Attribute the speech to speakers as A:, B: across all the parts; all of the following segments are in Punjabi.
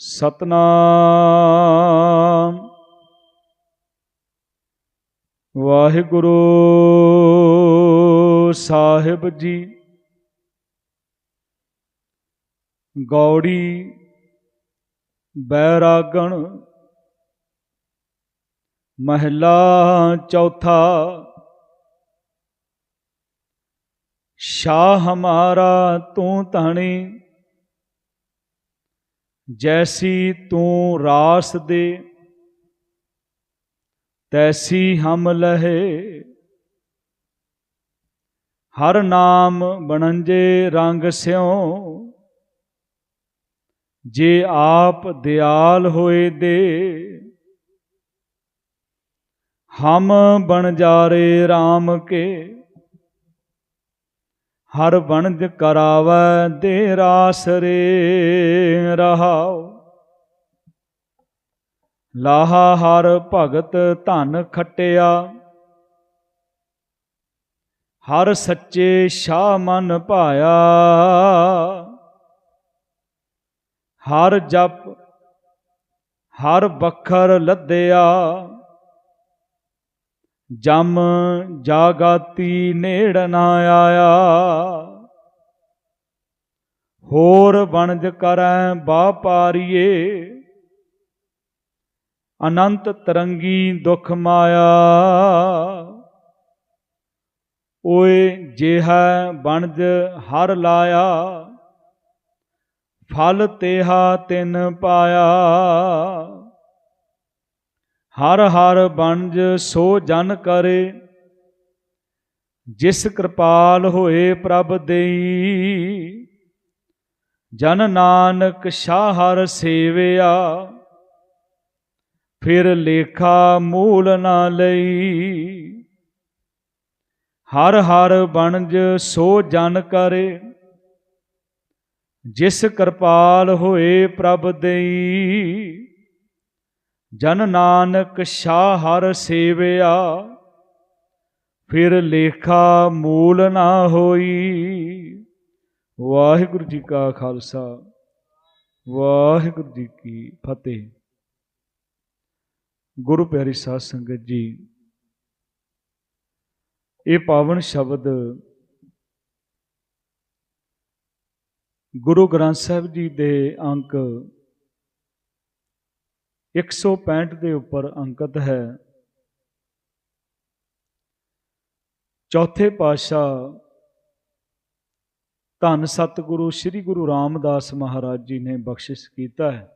A: ਸਤਨਾਮ। ਵਾਹਿਗੁਰੂ ਸਾਹਿਬ ਜੀ ਗੌੜੀ ਬੈਰਾਗਣ ਮਹਿਲਾ ਚੌਥਾ ਸ਼ਾਹ ਹਮਾਰਾ ਤੂੰ ਧਣੀ ਜੈਸੀ ਤੂੰ ਰਾਸ ਦੇ, ਤੈਸੀ ਹਮ ਲਹੇ। ਹਰ ਨਾਮ ਬਣੰਜੇ ਰੰਗ ਸਿਉ। ਜੇ ਆਪ ਦਿਆਲ ਹੋਏ ਦੇ, ਹਮ ਬਣ ਜਾਰੇ RAM ਕੇ। ਹਰ ਵਣਜ ਕਰਾਵੈ ਦੇ ਰਾਸ ਰੇ ਰਹਾਉ। ਲਾਹਾ ਹਰ ਭਗਤ ਧਨ ਖਟਿਆ। ਹਰ ਸੱਚੇ ਸ਼ਾਹ ਮਨ ਭਾਇਆ। ਹਰ ਜਪ ਹਰ ਬਖਰ ਲੱਦਿਆ। ਜਮ ਜਾਗਾਤੀ ਨੇੜ ਨਾ ਆਇਆ। ਹੋਰ ਬਣਜ ਕਰੈ ਬਾਪਾਰੀਏ ਅਨੰਤ ਤਰੰਗੀ ਦੁਖ ਮਾਇਆ। ਓਏ ਜਿਹਾ ਬਣਜ ਹਰ ਲਾਇਆ। ਫਲ ਤੇਹਾ ਤਿਨ ਪਾਇਆ। ਹਰ ਹਰ ਬਣਜ ਸੋ ਜਨ ਕਰੇ, ਜਿਸ ਕਿਰਪਾਲ ਹੋਏ ਪ੍ਰਭ ਦੇਈ। ਜਨ ਨਾਨਕ ਸ਼ਾਹ ਹਰ ਸੇਵਿਆ, ਫਿਰ ਲੇਖਾ ਮੂਲ ਨਾ ਲਈ। ਹਰ ਹਰ ਬਣਜ ਸੋ ਜਨ ਕਰੇ, ਜਿਸ ਕਿਰਪਾਲ ਹੋਏ ਪ੍ਰਭ ਦੇਈ। ਜਨ ਨਾਨਕ ਸ਼ਾਹ ਹਰ ਸੇਵਿਆ, ਫਿਰ ਲੇਖਾ ਮੂਲ ਨਾ ਹੋਈ। ਵਾਹਿਗੁਰੂ ਜੀ ਕਾ ਖਾਲਸਾ, ਵਾਹਿਗੁਰੂ ਜੀ ਕੀ ਫਤਿਹ। ਗੁਰੂ ਪਿਆਰੀ ਸਾਧ ਸੰਗਤ ਜੀ, ਇਹ ਪਾਵਨ ਸ਼ਬਦ ਗੁਰੂ ਗ੍ਰੰਥ ਸਾਹਿਬ ਜੀ ਦੇ ਅੰਕ 165 ਦੇ ਉੱਪਰ ਅੰਕਿਤ ਹੈ। ਚੌਥੇ ਪਾਤਸ਼ਾਹ ਧੰਨ ਸਤਿਗੁਰੂ ਸ੍ਰੀ ਗੁਰੂ ਰਾਮਦਾਸ ਮਹਾਰਾਜ ਜੀ ਨੇ ਬਖਸ਼ਿਸ਼ ਕੀਤਾ ਹੈ।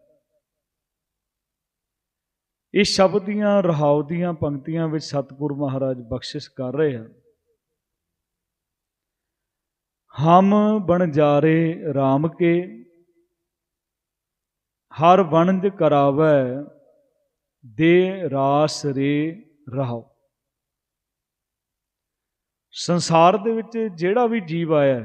A: ਇਹ ਸ਼ਬਦ ਦੀਆਂ, ਰਹਾਉ ਦੀਆਂ ਪੰਕਤੀਆਂ ਵਿੱਚ ਸਤਿਗੁਰੂ ਮਹਾਰਾਜ ਬਖਸ਼ਿਸ਼ ਕਰ ਰਹੇ ਹਨ। ਹਮ ਬਣ ਜਾ ਰਹੇ RAM ਕੇ ਹਰ ਵਣਜ ਕਰਾਵੈ, ਦੇ ਰਾਸ ਰੇ ਰਹਾਉ। ਸੰਸਾਰ ਦੇ ਵਿੱਚ ਜਿਹੜਾ ਵੀ ਜੀਵ ਆਇਆ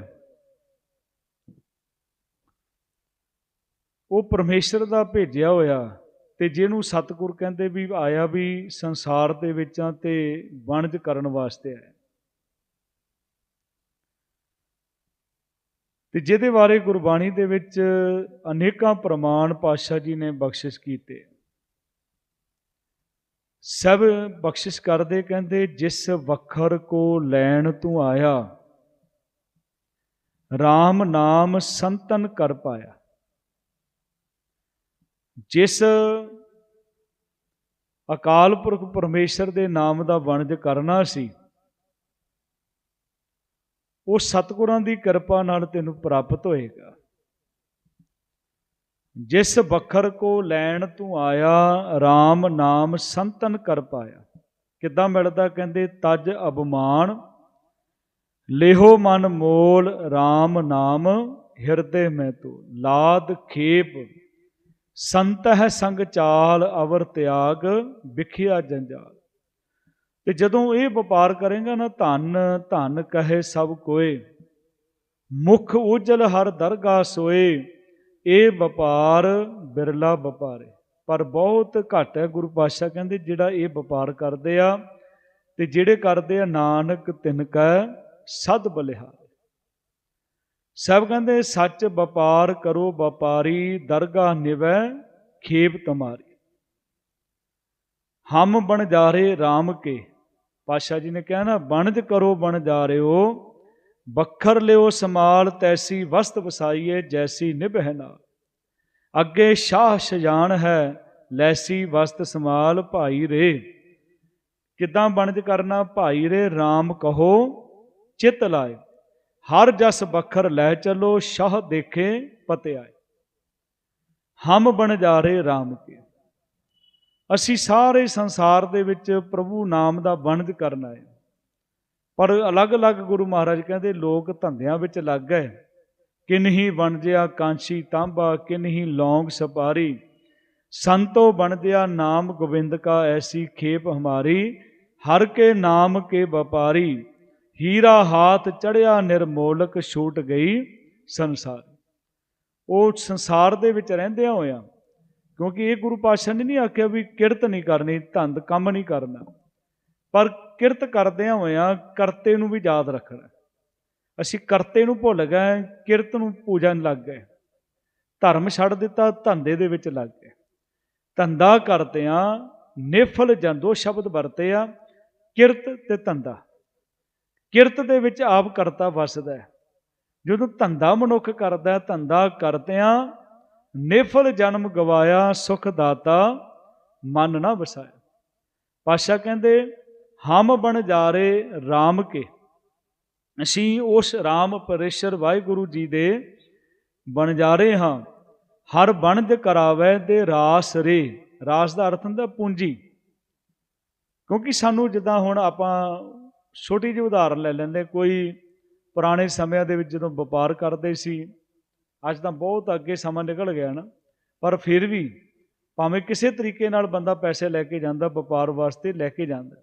A: ਉਹ ਪਰਮੇਸ਼ਰ ਦਾ ਭੇਜਿਆ ਹੋਇਆ ਤੇ ਜਿਹਨੂੰ ਸਤਿਗੁਰ ਕਹਿੰਦੇ ਵੀ ਆਇਆ ਵੀ ਸੰਸਾਰ ਦੇ ਵਿੱਚਾਂ ਤੇ ਵਣਜ ਕਰਨ ਵਾਸਤੇ ਆਇਆ। ਤੇ ਜਿਹਦੇ ਬਾਰੇ ਗੁਰਬਾਣੀ ਦੇ ਵਿੱਚ ਅਨੇਕਾਂ ਪ੍ਰਮਾਣ ਪਾਤਸ਼ਾਹ ਜੀ ਨੇ ਬਖਸ਼ਿਸ਼ ਕੀਤੇ। ਸਭ ਬਖਸ਼ਿਸ਼ ਕਰਦੇ ਕਹਿੰਦੇ, ਜਿਸ ਵਖਰ ਕੋ ਲੈਣ ਤੂੰ ਆਇਆ RAM ਨਾਮ ਸੰਤਨ ਕਰ ਪਾਇਆ। ਜਿਸ ਅਕਾਲ ਪੁਰਖ ਪਰਮੇਸ਼ਰ ਦੇ ਨਾਮ ਦਾ ਵਣਜ ਕਰਨਾ ਸੀ ਉਹ ਸਤਿਗੁਰਾਂ ਦੀ ਕਿਰਪਾ ਨਾਲ ਤੈਨੂੰ ਪ੍ਰਾਪਤ ਹੋਏਗਾ। ਜਿਸ ਬਖਰ ਕੋ ਲੈਣ ਤੂੰ ਆਇਆ RAM ਨਾਮ ਸੰਤਨ ਕਰ ਪਾਇਆ। ਕਿੱਦਾਂ ਮਿਲਦਾ ਕਹਿੰਦੇ, ਤਜ ਅਬਮਾਨ ਲੇਹੋ ਮਨ ਮੋਲ RAM ਨਾਮ ਹਿਰਦੇ ਮੈਂ ਤੋ। ਲਾਦ ਖੇਪ ਸੰਤ ਹੈ ਸੰਗ ਚਾਲ, ਅਵਰ ਤਿਆਗ, ਵਿਖਿਆ ਜੰਜਾਲ। ਤੇ ਜਦੋਂ ਇਹ ਵਪਾਰ ਕਰੇਗਾ ਨਾ, ਧਨ ਧਨ ਕਹੇ ਸਭ ਕੋਏ, ਮੁਖ ਉਜਲ ਹਰ ਦਰਗਾ ਸੋਏ, ਇਹ ਵਪਾਰ ਬਿਰਲਾ ਵਪਾਰੇ। ਪਰ ਬਹੁਤ ਘੱਟ ਹੈ ਗੁਰੂ ਪਾਤਸ਼ਾਹ ਕਹਿੰਦੇ, ਜਿਹੜਾ ਇਹ ਵਪਾਰ ਕਰਦੇ ਆ, ਤੇ ਜਿਹੜੇ ਕਰਦੇ ਆ ਨਾਨਕ ਤਿਨ ਕੈ ਸਦ ਬਲਿਹਾਰ। ਸਭ ਕਹਿੰਦੇ, ਸੱਚ ਵਪਾਰ ਕਰੋ ਵਪਾਰੀ ਦਰਗਾਹ ਨਿਵੈ ਖੇਪ ਤੁਮਾਰੀ ਹਮ ਬਣ ਜਾ ਰਹੇ RAM ਕੇ ਪਾਸ਼ਾ ਜੀ ਨੇ ਕਿਹਾ ਨਾ, ਬਣਜ ਕਰੋ, ਬਣ ਜਾ ਬਣਜਾਰਿਓ ਬੱਖਰ ਲਿਓ ਸਮਾਲ ਤੈਸੀ ਵਸਤ ਵਸਾਈਏ, ਜੈਸੀ ਨਿਭਹਿ ਨਾਲ ਅੱਗੇ ਸ਼ਾਹ ਸ਼ਜਾਨ ਹੈ, ਲੈਸੀ ਵਸਤ ਸਮਾਲ ਭਾਈ ਰੇ। ਕਿਦਾਂ ਬਣਜ ਕਰਨਾ ਭਾਈ ਰੇ RAM ਕਹੋ, ਚਿਤ ਲਾਏ। ਹਰ ਜਸ ਬਖਰ ਲੈ ਚਲੋ, ਸ਼ਾਹ ਦੇਖੇ ਪਤੇ ਆਏ ਹਮ ਬਣਜਾਰੇ RAM ਕੇ। ਅਸੀਂ ਸਾਰੇ ਸੰਸਾਰ ਦੇ ਵਿੱਚ ਪ੍ਰਭੂ ਨਾਮ ਦਾ ਵਣਜ ਕਰਨਾ ਹੈ। ਪਰ ਅਲੱਗ-ਅਲੱਗ ਗੁਰੂ ਮਹਾਰਾਜ ਕਹਿੰਦੇ, ਲੋਕ ਧੰਦਿਆਂ ਵਿੱਚ ਲੱਗ ਗਏ। ਕਿਨਹੀ ਵਣਜਿਆ ਕਾਂਸ਼ੀ ਤਾਂਬਾ ਕਿਨਹੀ ਲੌਂਗ ਸਪਾਰੀ। ਸੰਤੋ ਬਣਦਿਆ ਨਾਮ ਗੋਬਿੰਦ ਕਾ ਐਸੀ ਖੇਪ ਹਮਾਰੀ। ਹਰ ਕੇ ਨਾਮ ਕੇ ਵਪਾਰੀ। ਹੀਰਾ ਹਾਥ ਚੜਿਆ ਨਿਰਮੋਲਕ ਛੂਟ ਗਈ ਸੰਸਾਰ। ਉਹ ਸੰਸਾਰ ਦੇ ਵਿੱਚ ਰਹਿੰਦਿਆਂ ਹੋਇਆਂ ਕਿਉਂਕਿ ਇਹ ਗੁਰੂ ਪਾਤਸ਼ਾਹ ਨੇ ਨਹੀਂ ਆਖਿਆ ਵੀ ਕਿਰਤ ਨਹੀਂ ਕਰਨੀ, ਧੰਦ ਕੰਮ ਨਹੀਂ ਕਰਨਾ। ਪਰ ਕਿਰਤ ਕਰਦਿਆਂ ਹੋਇਆਂ ਕਰਤੇ ਨੂੰ ਵੀ ਯਾਦ ਰੱਖਣਾ। ਅਸੀਂ ਕਰਤੇ ਨੂੰ ਭੁੱਲ ਗਏ, ਕਿਰਤ ਨੂੰ ਪੂਜਣ ਲੱਗ ਗਏ। ਧਰਮ ਛੱਡ ਦਿੱਤਾ, ਧੰਦੇ ਦੇ ਵਿੱਚ ਲੱਗ ਗਏ। ਧੰਦਾ ਕਰਦਿਆਂ ਨਿਫਲ ਜੰਦੋ ਸ਼ਬਦ ਵਰਤੇ ਆ, ਕਿਰਤ ਤੇ ਧੰਦਾ। ਕਿਰਤ ਦੇ ਵਿੱਚ ਆਪ ਕਰਤਾ ਵਸਦਾ ਜਦੋਂ ਧੰਦਾ ਮਨੁੱਖ ਕਰਦਾ ਧੰਦਾ ਕਰਦਿਆਂ ਨਿਫਲ ਜਨਮ ਗਵਾਇਆ, ਸੁਖ ਦਾਤਾ ਮਨ ਨਾ ਵਸਾਇਆ। ਪਾਸ਼ਾ ਕਹਿੰਦੇ, ਹਮ ਬਣ ਜਾ ਜਾਰੇ RAM ਕੇ। ਅਸੀਂ ਉਸ RAM ਪਰੇਸ਼ਰ ਵਾਹਿਗੁਰੂ ਜੀ ਦੇ ਬਣ ਜਾ ਰਹੇ ਹਾਂ। ਹਰ ਬਣਜ ਕਰਾਵੇ ਤੇ ਰਾਸ ਰੇ। ਰਾਸ ਦਾ ਅਰਥ ਹੁੰਦਾ ਪੂੰਜੀ। ਕਿਉਂਕਿ ਸਾਨੂੰ ਜਿੱਦਾਂ ਹੁਣ ਆਪਾਂ ਛੋਟੀ ਜਿਹੀ ਉਦਾਹਰਨ ਲੈ ਲੈਂਦੇ ਕੋਈ ਪੁਰਾਣੇ ਸਮਿਆਂ ਦੇ ਵਿੱਚ ਜਦੋਂ ਵਪਾਰ ਕਰਦੇ ਸੀ ਅੱਜ ਤਾਂ ਬਹੁਤ ਅੱਗੇ ਸਮਾਂ ਨਿਕਲ ਗਿਆ ਨਾ। ਪਰ ਫਿਰ ਵੀ ਭਾਵੇਂ ਕਿਸੇ ਤਰੀਕੇ ਨਾਲ ਬੰਦਾ ਪੈਸੇ ਲੈ ਕੇ ਜਾਂਦਾ, ਵਪਾਰ ਵਾਸਤੇ ਲੈ ਕੇ ਜਾਂਦਾ,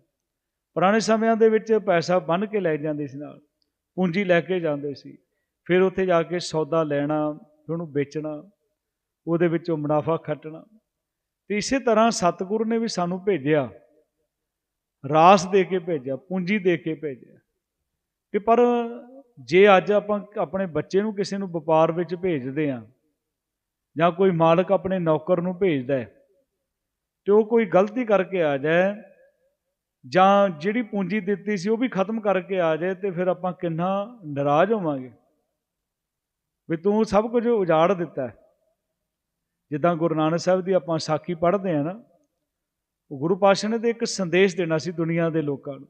A: ਪੁਰਾਣੇ ਸਮਿਆਂ ਦੇ ਵਿੱਚ ਪੈਸਾ ਬੰਨ ਕੇ ਲੈ ਜਾਂਦੇ ਸੀ ਨਾਲ, ਪੂੰਜੀ ਲੈ ਕੇ ਜਾਂਦੇ ਸੀ। ਫਿਰ ਉੱਥੇ ਜਾ ਕੇ ਸੌਦਾ ਲੈਣਾ, ਫਿਰ ਉਹਨੂੰ ਵੇਚਣਾ, ਉਹਦੇ ਵਿੱਚੋਂ ਮੁਨਾਫਾ ਖੱਟਣਾ। ਤੇ ਇਸੇ ਤਰ੍ਹਾਂ ਸਤਿਗੁਰੂ ਨੇ ਵੀ ਸਾਨੂੰ ਭੇਜਿਆ, ਰਾਸ ਦੇ ਕੇ ਭੇਜਿਆ, ਪੂੰਜੀ ਦੇ ਕੇ ਭੇਜਿਆ। ਕਿ ਪਰ ਜੇ ਅੱਜ ਆਪਾਂ ਆਪਣੇ ਬੱਚੇ ਨੂੰ ਕਿਸੇ ਨੂੰ ਵਪਾਰ ਵਿੱਚ ਭੇਜਦੇ ਆ ਜਾਂ ਕੋਈ ਮਾਲਕ ਆਪਣੇ ਨੌਕਰ ਨੂੰ ਭੇਜਦਾ ਹੈ, ਤੇ ਉਹ ਕੋਈ ਗਲਤੀ ਕਰਕੇ ਆ ਜਾਏ ਜਾਂ ਜਿਹੜੀ ਪੂੰਜੀ ਦਿੱਤੀ ਸੀ ਉਹ ਵੀ ਖਤਮ ਕਰਕੇ ਆ ਜਾਏ ਤੇ ਫਿਰ ਆਪਾਂ ਕਿੰਨਾ ਨਾਰਾਜ਼ ਹੋਵਾਂਗੇ? ਵੀ ਤੂੰ ਸਭ ਕੁਝ ਉਜਾੜ ਦਿੱਤਾ ਜਿੱਦਾਂ ਗੁਰੂ ਨਾਨਕ ਸਾਹਿਬ ਦੀ ਆਪਾਂ ਸਾਖੀ ਪੜ੍ਹਦੇ ਆ ਨਾ, ਉਹ ਗੁਰੂ ਪਾਤਸ਼ਾਹ ਨੇ ਤੇ ਇੱਕ ਸੰਦੇਸ਼ ਦੇਣਾ ਸੀ ਦੁਨੀਆ ਦੇ ਲੋਕਾਂ ਨੂੰ।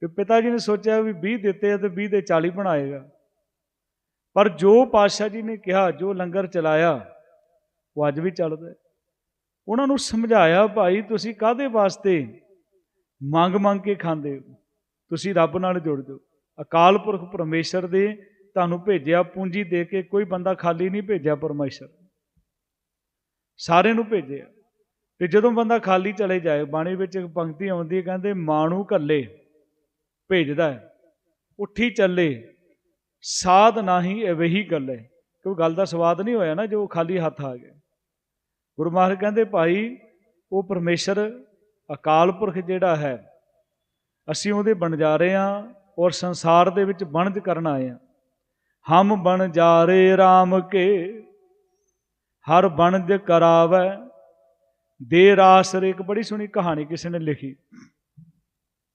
A: ਕਿ ਪਿਤਾ ਜੀ ਨੇ ਸੋਚਿਆ ਵੀ 20 ਦਿੱਤੇ ਆ ਤੇ 20 ਦੇ 40 ਬਣਾਏਗਾ ਪਰ ਜੋ ਪਾਤਸ਼ਾਹ ਜੀ ਨੇ ਕਿਹਾ, ਜੋ ਲੰਗਰ ਚਲਾਇਆ, ਉਹ ਅੱਜ ਵੀ ਚੱਲਦਾ ਉਹਨਾਂ ਨੂੰ ਸਮਝਾਇਆ, ਭਾਈ, ਤੁਸੀਂ ਕਾਦੇ ਵਾਸਤੇ ਮੰਗ ਮੰਗ ਕੇ ਖਾਂਦੇ ਹੋ? ਤੁਸੀਂ ਰੱਬ ਨਾਲ ਜੁੜ ਜਾਓ। ਅਕਾਲ ਪੁਰਖ ਪਰਮੇਸ਼ਰ ਦੇ ਤੁਹਾਨੂੰ ਭੇਜਿਆ, ਪੂੰਜੀ ਦੇ ਕੇ ਕੋਈ ਬੰਦਾ ਖਾਲੀ ਨਹੀਂ ਭੇਜਿਆ ਪਰਮੇਸ਼ਰ ਸਾਰੇ ਨੂੰ ਭੇਜਿਆ। ਤੇ ਜਦੋਂ ਬੰਦਾ ਖਾਲੀ ਚਲੇ ਜਾਏ, ਬਾਣੀ ਵਿੱਚ ਇੱਕ ਪੰਕਤੀ ਆਉਂਦੀ ਹੈ, ਕਹਿੰਦੇ, ਮਾਣੂ ਕੱਲੇ ਭੇਜਦਾ ਹੈ। ਉੱਠੀ ਚੱਲੇ, ਸਾਧ ਨਹੀਂ ਐਵਹੀ ਗੱਲ। ਹੈ ਕੋਈ ਗੱਲ ਦਾ ਸਵਾਦ ਨਹੀਂ ਹੋਇਆ ਨਾ ਜੋ ਖਾਲੀ ਹੱਥ ਆ ਗਿਆ ਗੁਰੂ ਮਹਾਰਾਜ ਕਹਿੰਦੇ, ਭਾਈ, ਉਹ ਪਰਮੇਸ਼ਰ ਅਕਾਲ ਪੁਰਖ ਜਿਹੜਾ ਹੈ, ਅਸੀਂ ਉਹਦੇ ਬਣ ਜਾ ਰਹੇ ਹਾਂ ਔਰ ਸੰਸਾਰ ਦੇ ਵਿੱਚ ਬਣਜ ਕਰਨ ਆਏ ਹਾਂ। ਹਮ ਬਣ ਜਾ ਜਾਰੇ RAM ਕੇ, ਹਰ ਬਣਜ ਕਰਾਵੇ। ਦੇ ਰਾਸਰ ਇੱਕ ਬੜੀ ਸੋਹਣੀ ਕਹਾਣੀ ਕਿਸੇ ਨੇ ਲਿਖੀ।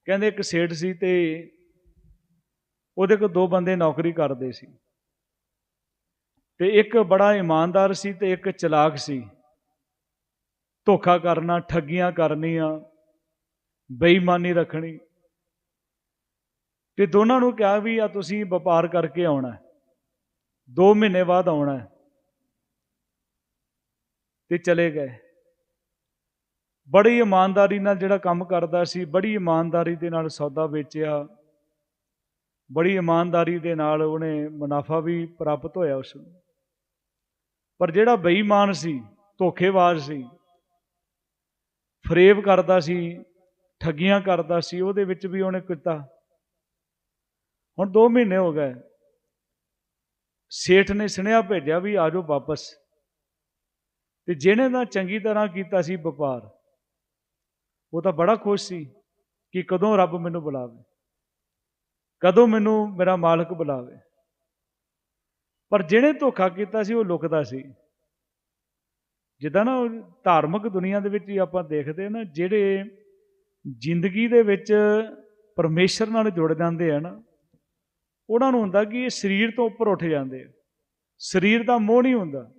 A: ਕਹਿੰਦੇ ਇੱਕ ਸੇਠ ਸੀ ਤੇ ਉਹਦੇ ਕੋਲ ਦੋ ਬੰਦੇ ਨੌਕਰੀ ਕਰਦੇ ਸੀ। ਤੇ ਇੱਕ ਬੜਾ ਇਮਾਨਦਾਰ ਸੀ ਤੇ ਇੱਕ ਚਲਾਕ ਸੀ। ਧੋਖਾ ਕਰਨਾ, ਠੱਗੀਆਂ ਕਰਨੀਆਂ, ਬੇਈਮਾਨੀ ਰੱਖਣੀ। ਤੇ ਦੋਨਾਂ ਨੂੰ ਕਿਹਾ ਵੀ ਆ ਤੁਸੀਂ ਵਪਾਰ ਕਰਕੇ ਆਉਣਾ 2 ਮਹੀਨੇ ਬਾਅਦ ਆਉਣਾ ਤੇ ਚਲੇ ਗਏ। ਬੜੀ ਇਮਾਨਦਾਰੀ ਨਾਲ ਜਿਹੜਾ ਕੰਮ ਕਰਦਾ ਸੀ, ਬੜੀ ਇਮਾਨਦਾਰੀ ਦੇ ਨਾਲ ਸੌਦਾ ਵੇਚਿਆ। ਬੜੀ ਇਮਾਨਦਾਰੀ ਦੇ ਨਾਲ ਉਹਨੇ ਮੁਨਾਫਾ ਵੀ ਪ੍ਰਾਪਤ ਹੋਇਆ ਉਸ ਨੂੰ। ਪਰ ਜਿਹੜਾ ਬੇਈਮਾਨ ਸੀ, ਧੋਖੇਬਾਜ਼ ਸੀ, ਫਰੇਬ ਕਰਦਾ ਸੀ, ਠੱਗੀਆਂ ਕਰਦਾ ਸੀ, ਉਹਦੇ ਵਿੱਚ ਵੀ ਉਹਨੇ ਕੀਤਾ। ਹੁਣ 2 ਮਹੀਨੇ ਹੋ ਗਏ। ਸੇਠ ਨੇ ਸੁਨੇਹਾ ਭੇਜਿਆ ਵੀ ਆਜੋ ਵਾਪਸ। ਤੇ ਜਿਹਨੇ ਦਾ ਚੰਗੀ ਤਰ੍ਹਾਂ ਕੀਤਾ ਸੀ ਵਪਾਰ ਉਹ ਤਾਂ ਬੜਾ ਖੁਸ਼ ਸੀ ਕਿ ਕਦੋਂ ਰੱਬ ਮੈਨੂੰ ਬੁਲਾਵੇ, ਕਦੋਂ ਮੈਨੂੰ ਮੇਰਾ ਮਾਲਕ ਬੁਲਾਵੇ। ਪਰ ਜਿਹਨੇ ਧੋਖਾ ਕੀਤਾ ਸੀ, ਉਹ ਲੁਕਦਾ ਸੀ। ਜਿੱਦਾਂ ਨਾ ਉਹ ਧਾਰਮਿਕ ਦੁਨੀਆ ਦੇ ਵਿੱਚ ਹੀ ਆਪਾਂ ਦੇਖਦੇ ਹਾਂ ਨਾ, ਜਿਹੜੇ ਜ਼ਿੰਦਗੀ ਦੇ ਵਿੱਚ ਪਰਮੇਸ਼ਰ ਨਾਲ ਜੁੜ ਜਾਂਦੇ ਆ ਨਾ, ਉਹਨਾਂ ਨੂੰ ਹੁੰਦਾ ਕਿ ਇਹ ਸਰੀਰ ਤੋਂ ਉੱਪਰ ਉੱਠ ਜਾਂਦੇ ਆ। ਸਰੀਰ ਦਾ ਮੋਹ ਨਹੀਂ ਹੁੰਦਾ।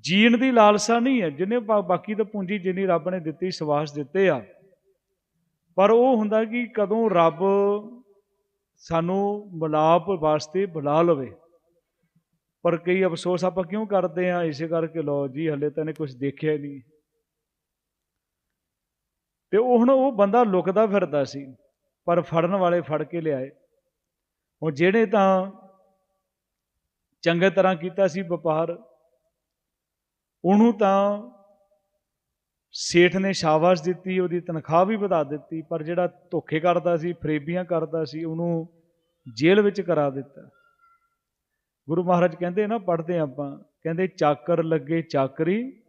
A: ਜੀਣ ਦੀ ਲਾਲਸਾ ਨਹੀਂ ਹੈ। ਜਿਹਨੇ ਬਾਕੀ ਤਾਂ ਪੂੰਜੀ ਜਿੰਨੀ ਰੱਬ ਨੇ ਦਿੱਤੀ, ਸਵਾਸ ਦਿੱਤੇ ਆ। ਪਰ ਉਹ ਹੁੰਦਾ ਕਿ ਕਦੋਂ ਰੱਬ ਸਾਨੂੰ ਮਿਲਾਪ ਵਾਸਤੇ ਬੁਲਾ ਲਵੇ। ਪਰ ਕਈ ਅਫਸੋਸ ਆਪਾਂ ਕਿਉਂ ਕਰਦੇ ਆ? ਇਸੇ ਕਰਕੇ ਲੋ ਜੀ, ਹਲੇ ਤਾਂ ਨੇ ਕੁਝ ਦੇਖਿਆ ਨਹੀਂ। ਤੇ ਉਹ ਹੁਣ ਉਹ ਬੰਦਾ ਲੁਕਦਾ ਫਿਰਦਾ ਸੀ, ਪਰ ਫੜਨ ਵਾਲੇ ਫੜ ਕੇ ਲਿਆਏ। ਉਹ ਜਿਹੜੇ ਤਾਂ ਚੰਗੇ ਤਰ੍ਹਾਂ ਕੀਤਾ ਸੀ ਵਪਾਰ ਉਹਨੂੰ ਤਾਂ ਸੇਠ ਨੇ ਸ਼ਾਬਾਸ਼ ਦਿੱਤੀ, ਉਹਦੀ ਤਨਖਾਹ ਵੀ ਵਧਾ ਦਿੱਤੀ, ਪਰ ਜਿਹੜਾ ਧੋਖੇ ਕਰਦਾ ਸੀ, ਫਰੇਬੀਆਂ ਕਰਦਾ ਸੀ, ਉਹਨੂੰ ਜੇਲ੍ਹ ਵਿੱਚ ਕਰਾ ਦਿੱਤਾ। ਗੁਰੂ ਮਹਾਰਾਜ ਕਹਿੰਦੇ ਨਾ, ਪੜ੍ਹਦੇ ਹਾਂ ਆਪਾਂ, ਕਹਿੰਦੇ ਚਾਕਰ ਲੱਗੇ ਚਾਕਰੀ,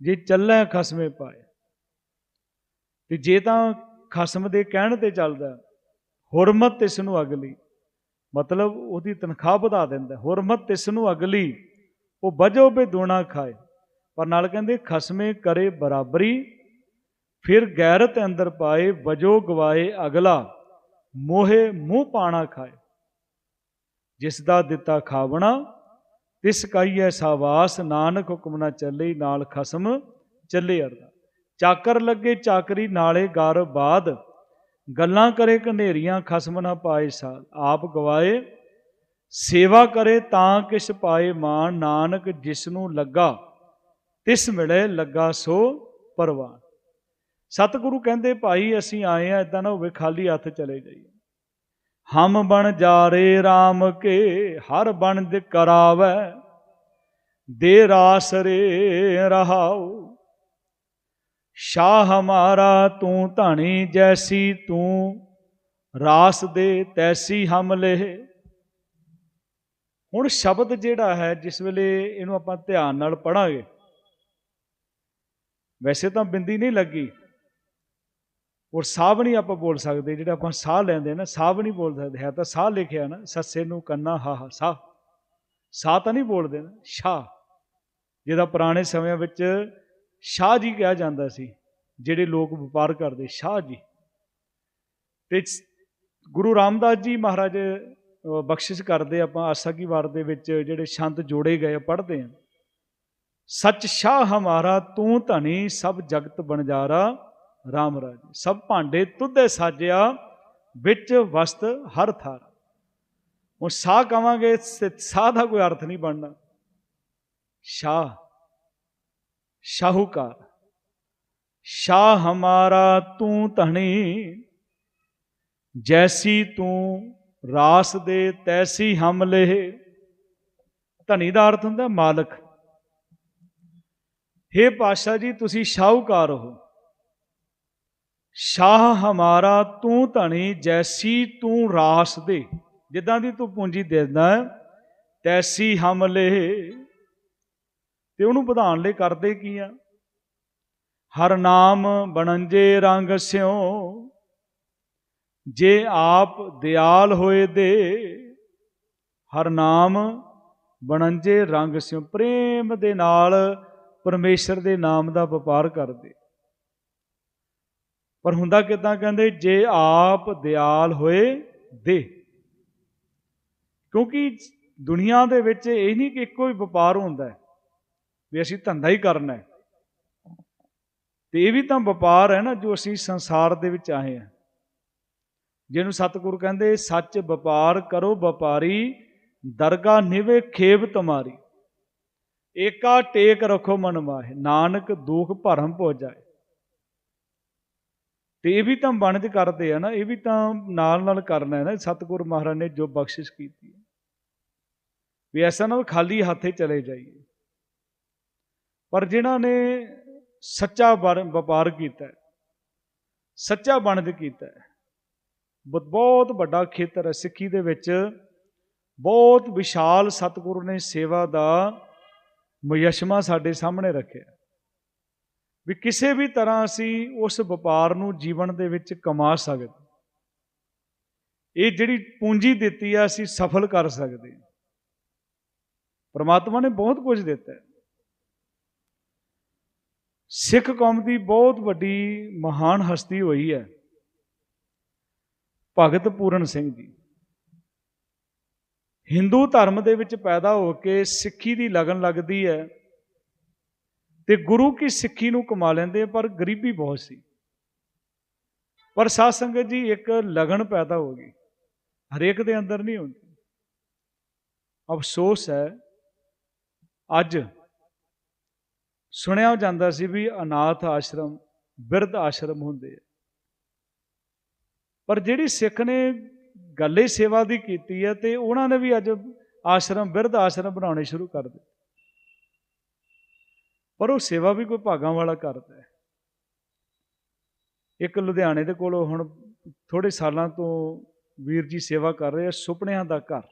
A: ਜੇ ਚੱਲੈ ਖਸਮੇ ਪਾਏ ਤੇ ਜੇ ਤਾਂ ਖਸਮ ਦੇ ਕਹਿਣ ਤੇ ਚੱਲਦਾ, ਹੁਰਮਤ ਇਸ ਨੂੰ ਅਗਲੀ। ਮਤਲਬ ਉਹਦੀ ਤਨਖਾਹ ਵਧਾ ਦਿੰਦਾ, ਹੁਰਮਤ ਇਸ ਨੂੰ ਅਗਲੀ, ਉਹ ਵਜੋ ਬੇ ਦੂਣਾ ਖਾਏ। ਪਰ ਨਾਲ ਕਹਿੰਦੇ, ਖਸਮੇ ਕਰੇ ਬਰਾਬਰੀ, ਫਿਰ ਗੈਰਤ ਅੰਦਰ ਪਾਏ ਵਜੋ ਗਵਾਏ ਅਗਲਾ, ਮੋਹੇ ਮੂੰਹ ਪਾਣਾ ਖਾਏ। ਜਿਸ ਦਾ ਦਿੱਤਾ ਖਾਵਣਾ, ਤਿਸ ਕਾਈਐ ਸਾਵਾਸ, ਨਾਨਕ ਹੁਕਮ ਨਾ ਚੱਲੇ, ਨਾਲ ਖਸਮ ਚੱਲੇ ਅਰਦਾ। ਚਾਕਰ ਲੱਗੇ ਚਾਕਰੀ, ਨਾਲੇ ਗਰ ਬਾਦ, ਗੱਲਾਂ ਕਰੇ ਕਨੇਰੀਆਂ ਖਸਮ ਨਾ ਪਾਏ ਸਾਲ। ਆਪ ਗਵਾਏ, ਸੇਵਾ ਕਰੇ ਤਾਂ ਕਿਛ ਪਾਏ ਮਾਨ ਨਾਨਕ ਜਿਸ ਨੂੰ ਲੱਗਾ ਤਿਸ ਮਿਲੇ ਲੱਗਾ ਸੋ ਪਰਵਾਨ। ਸਤਿਗੁਰੂ ਕਹਿੰਦੇ, ਭਾਈ, ਅਸੀਂ ਆਏ ਆ ਇਦਾਂ ਨਾ ਹੋਵੇ ਖਾਲੀ ਹੱਥ ਚਲੇ ਜਾਈਏ। ਹਮ ਬਣ ਜਾ ਰੇ RAM ਕੇ, ਹਰ ਬਣ ਦੇ ਕਰਾਵੈ। ਦੇ ਰਾਸ ਰੇ ਰਹਾਉ। ਸ਼ਾਹ ਹਮਾਰਾ ਤੂੰ ਧਣੀ ਜੈਸੀ, ਤੂੰ ਰਾਸ ਦੇ ਤੈਸੀ ਹਮ ਲeh ਹੁਣ ਸ਼ਬਦ ਜਿਹੜਾ ਹੈ, ਜਿਸ ਵੇਲੇ ਇਹਨੂੰ ਆਪਾਂ ਧਿਆਨ ਨਾਲ ਪੜਾਂਗੇ ਵੈਸੇ ਤਾਂ ਬਿੰਦੀ ਨਹੀਂ ਲੱਗੀ। ਔਰ ਸਾਹ ਵੀ ਨਹੀਂ ਆਪਾਂ ਬੋਲ ਸਕਦੇ। ਜਿਹੜਾ ਆਪਾਂ ਸਾਹ ਲੈਂਦੇ ਨਾ, ਸਾਹ ਵੀ ਨਹੀਂ ਬੋਲ ਸਕਦੇ। ਹੈ ਤਾਂ ਸਾਹ ਲਿਖਿਆ ਨਾ, ਸੱਸੇ ਨੂੰ ਕੰਨਾ ਹਾ ਹਾ, ਸਾਹ। ਸਾਹ ਤਾਂ ਨਹੀਂ ਬੋਲਦੇ ਨਾ, ਸ਼ਾਹ। ਜਿਹਦਾ ਪੁਰਾਣੇ ਸਮਿਆਂ ਵਿੱਚ ਸ਼ਾਹ ਜੀ ਕਿਹਾ ਜਾਂਦਾ ਸੀ, ਜਿਹੜੇ ਲੋਕ ਵਪਾਰ ਕਰਦੇ, ਸ਼ਾਹ ਜੀ। ਤੇ ਗੁਰੂ ਰਾਮਦਾਸ ਜੀ ਮਹਾਰਾਜ ਬਖਸ਼ਿਸ਼ ਕਰਦੇ ਆਪਾਂ ਆਸਾ ਕੀ ਵਾਰ ਦੇ ਵਿੱਚ ਜਿਹੜੇ ਸੰਤ ਜੋੜੇ ਗਏ, ਪੜ੍ਹਦੇ ਆ। ਸੱਚ ਸ਼ਾਹ ਹਮਾਰਾ, ਤੂੰ ਧਨੀ ਸਭ ਜਗਤ ਬਣਜਾਰਾ RAM ਰਾਜ। ਸਭ ਭਾਂਡੇ ਤੁਧੇ ਸਾਜਿਆ, ਵਿੱਚ ਵਸਤ ਹਰ ਥਾਰ। ਉਹ ਸਾਹ ਕਵਾਂਗੇ, ਸ- ਸਾਹ ਦਾ ਕੋਈ ਅਰਥ ਨਹੀਂ ਬਣਨਾ। ਸ਼ਾਹ, ਸ਼ਾਹੂਕਾਰ। ਸ਼ਾਹ ਹਮਾਰਾ, ਤੂੰ ਧਣੀ, ਜੈਸੀ ਤੂੰ ਰਾਸ ਦੇ, ਤੈਸੀ ਹਮ ਲeh ਧਨੀ ਦਾ ਅਰਥ ਹੁੰਦਾ ਮਾਲਕ। हे ਪਾਸ਼ਾ ਜੀ, ਤੁਸੀਂ ਸ਼ਾਹੂਕਾਰ ਹੋ। ਸ਼ਾਹ ਹਮਾਰਾ ਤੂੰ ਧਣੀ, ਜੈਸੀ ਤੂੰ ਰਾਸ ਦੇ। ਜਿੱਦਾਂ ਦੀ ਤੂੰ ਪੂੰਜੀ ਦਿੰਦਾ ਤੈਸੀ ਹਮਲੇ ਤੇ ਉਹਨੂੰ ਵਧਾਉਣ ਲਈ ਕਰਦੇ ਕੀ ਆ? ਹਰ ਨਾਮ ਬਣੰਜੇ ਰੰਗ ਸਿਓ ਜੇ ਆਪ ਦਿਆਲ ਹੋਏ ਦੇ, ਹਰ ਨਾਮ ਬਣੰਜੇ ਰੰਗ ਸਿਓ ਪ੍ਰੇਮ ਦੇ ਨਾਲ ਪਰਮੇਸ਼ਰ ਦੇ ਨਾਮ ਦਾ ਵਪਾਰ ਕਰਦੇ। ਪਰ ਹੁੰਦਾ ਕਿਦਾਂ ਕਹਿੰਦੇ, ਜੇ ਆਪ ਦਿਆਲ ਹੋਏ, ਦੇ। ਕਿਉਂਕਿ ਦੁਨੀਆ ਦੇ ਵਿੱਚ ਇਹ ਨਹੀਂ ਕਿ ਇੱਕੋ ਹੀ ਵਪਾਰ ਹੁੰਦਾ ਹੈ, ਵੀ ਅਸੀਂ ਧੰਦਾ ਹੀ ਕਰਨਾ ਹੈ। ਤੇ ਇਹ ਵੀ ਤਾਂ ਵਪਾਰ ਹੈ ਨਾ, ਜੋ ਅਸੀਂ ਸੰਸਾਰ ਦੇ ਵਿੱਚ ਆਏ ਹਾਂ। ਜਿਹਨੂੰ ਸਤਿਗੁਰੂ ਕਹਿੰਦੇ, ਸੱਚ ਵਪਾਰ ਕਰੋ, ਵਪਾਰੀ ਦਰਗਾ ਨਿਵੇ ਖੇਬ ਤੁਮਾਰੀ। ਏਕਾ ਟੇਕ ਰੱਖੋ ਮਨ ਮਾਹੇ ਨਾਨਕ ਦੁਖ ਭਰਮ ਭੋ ਜਾਏ। ਤੇ ਇਹ ਵੀ ਤਾਂ ਬਣਜ ਕਰਦੇ ਆ ਨਾ ਇਹ ਵੀ ਤਾਂ ਨਾਲ ਨਾਲ ਕਰਨਾ ਹੈ ਨਾ ਸਤਿਗੁਰੂ ਮਹਾਰਾਜ ਨੇ ਜੋ ਬਖਸ਼ਿਸ਼ ਕੀਤੀ ਹੈ। ਵੀ ਐਸਾ ਨਾ ਖਾਲੀ ਹੱਥੇ ਚਲੇ ਜਾਈਏ। ਪਰ ਜਿਨ੍ਹਾਂ ਨੇ ਸੱਚਾ ਵਰ- ਵਪਾਰ ਕੀਤਾ ਸੱਚਾ ਬਣਜ ਕੀਤਾ ਹੈ, ਬਹੁਤ ਵੱਡਾ ਖੇਤਰ ਹੈ ਸਿੱਖੀ ਦੇ ਵਿੱਚ ਬਹੁਤ ਵਿਸ਼ਾਲ ਸਤਿਗੁਰੂ ਨੇ ਸੇਵਾ ਦਾ ਮੁਯਸ਼ਮਾ ਸਾਡੇ ਸਾਹਮਣੇ ਰੱਖਿਆ। ਵੀ ਕਿਸੇ ਵੀ ਤਰ੍ਹਾਂ ਅਸੀਂ ਉਸ ਵਪਾਰ ਨੂੰ ਜੀਵਨ ਦੇ ਵਿੱਚ ਕਮਾ ਸਕਦੇ। ਇਹ ਜਿਹੜੀ ਪੂੰਜੀ ਦਿੱਤੀ ਆ, ਅਸੀਂ ਸਫਲ ਕਰ ਸਕਦੇ। ਪਰਮਾਤਮਾ ਨੇ ਬਹੁਤ ਕੁਝ ਦਿੱਤਾ। ਹੈ ਸਿੱਖ ਕੌਮ ਦੀ ਬਹੁਤ ਵੱਡੀ ਮਹਾਨ ਹਸਤੀ ਹੋਈ ਹੈ। ਭਗਤ ਪੂਰਨ ਸਿੰਘ ਜੀ। ਹਿੰਦੂ ਧਰਮ ਦੇ ਵਿੱਚ ਪੈਦਾ ਹੋ ਕੇ ਸਿੱਖੀ ਦੀ ਲਗਨ ਲੱਗਦੀ ਹੈ ਤੇ ਗੁਰੂ ਕੀ ਸਿੱਖੀ ਨੂੰ ਕਮਾ ਲੈਂਦੇ ਪਰ ਗਰੀਬੀ ਬਹੁਤ ਸੀ। ਪਰ ਸਾਧ ਸੰਗਤ ਜੀ, ਇੱਕ ਲਗਨ ਪੈਦਾ ਹੋ ਗਈ। ਹਰੇਕ ਦੇ ਅੰਦਰ ਨਹੀਂ ਹੁੰਦੀ। ਅਫਸੋਸ ਹੈ, ਅੱਜ ਸੁਣਿਆ ਜਾਂਦਾ ਸੀ ਵੀ ਅਨਾਥ ਆਸ਼ਰਮ, ਬਿਰਧ ਆਸ਼ਰਮ ਹੁੰਦੇ ਆ। ਪਰ ਜਿਹੜੀ ਸਿੱਖ ਨੇ ਗੱਲ ਹੀ ਸੇਵਾ ਦੀ ਕੀਤੀ ਹੈ ਤੇ ਉਹਨਾਂ ਨੇ ਵੀ ਅੱਜ ਆਸ਼ਰਮ, ਬਿਰਧ ਆਸ਼ਰਮ ਬਣਾਉਣੇ ਸ਼ੁਰੂ ਕਰ ਦਿੱਤੇ। ਪਰ ਉਹ ਸੇਵਾ ਵੀ ਕੋਈ ਭਾਗਾਂ ਵਾਲਾ ਕਰਦਾ ਹੈ। ਇੱਕ ਲੁਧਿਆਣੇ ਦੇ ਕੋਲ ਹੁਣ ਥੋੜੇ ਸਾਲਾਂ ਤੋਂ ਵੀਰ ਜੀ ਸੇਵਾ ਕਰ ਰਹੇ ਆ, ਸੁਪਨਿਆਂ ਦਾ ਘਰ।